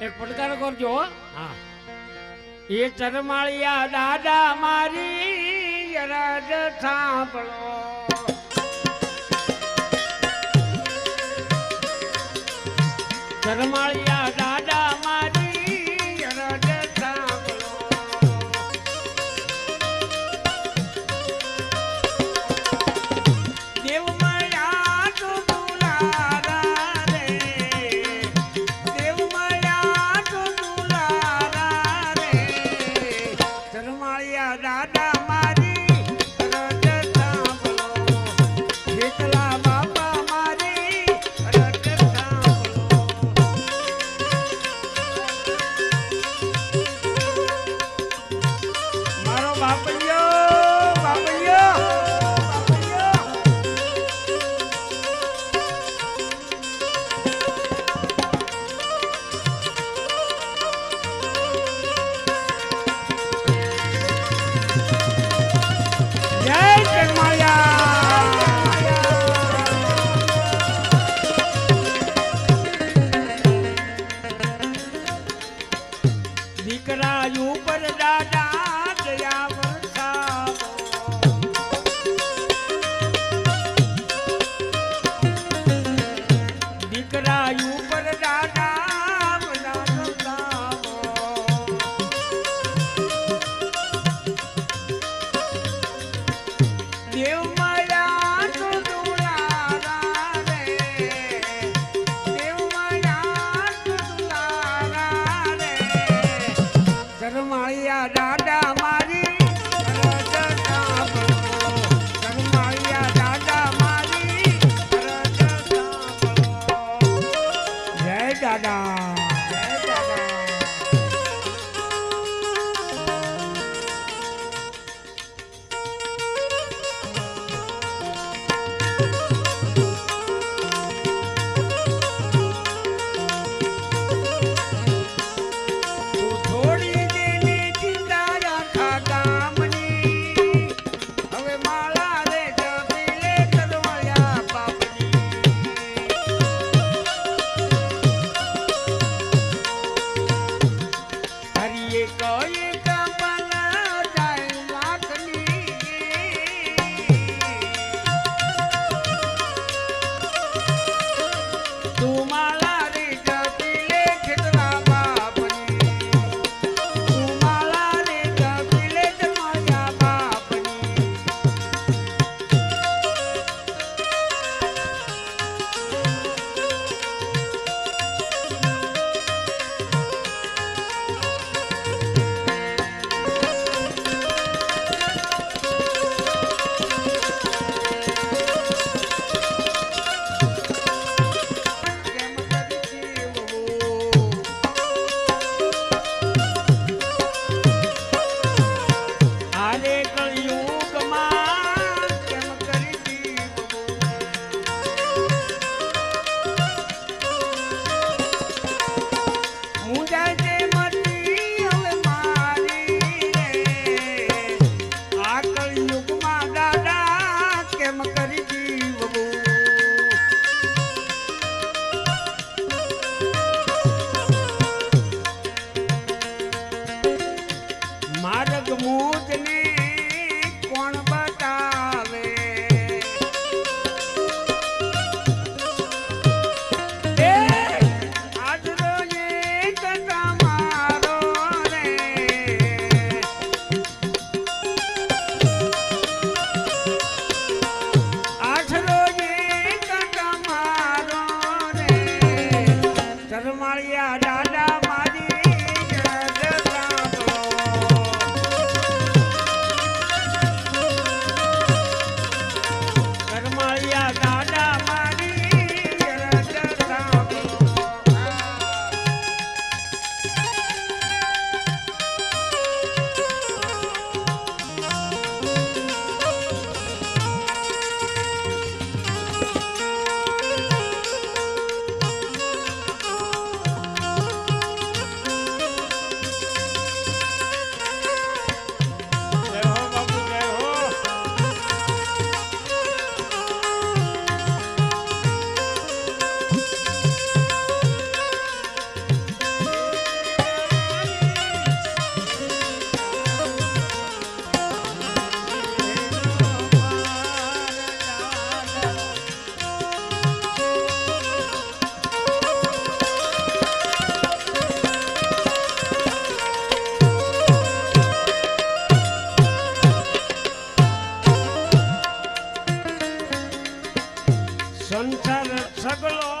એક પડકાર કરજો હા. એ ચરમાળિયા દાદા મારી રાજ સાંભળો. ચરમાળ you. શરમાળિયા સંસાર સગલો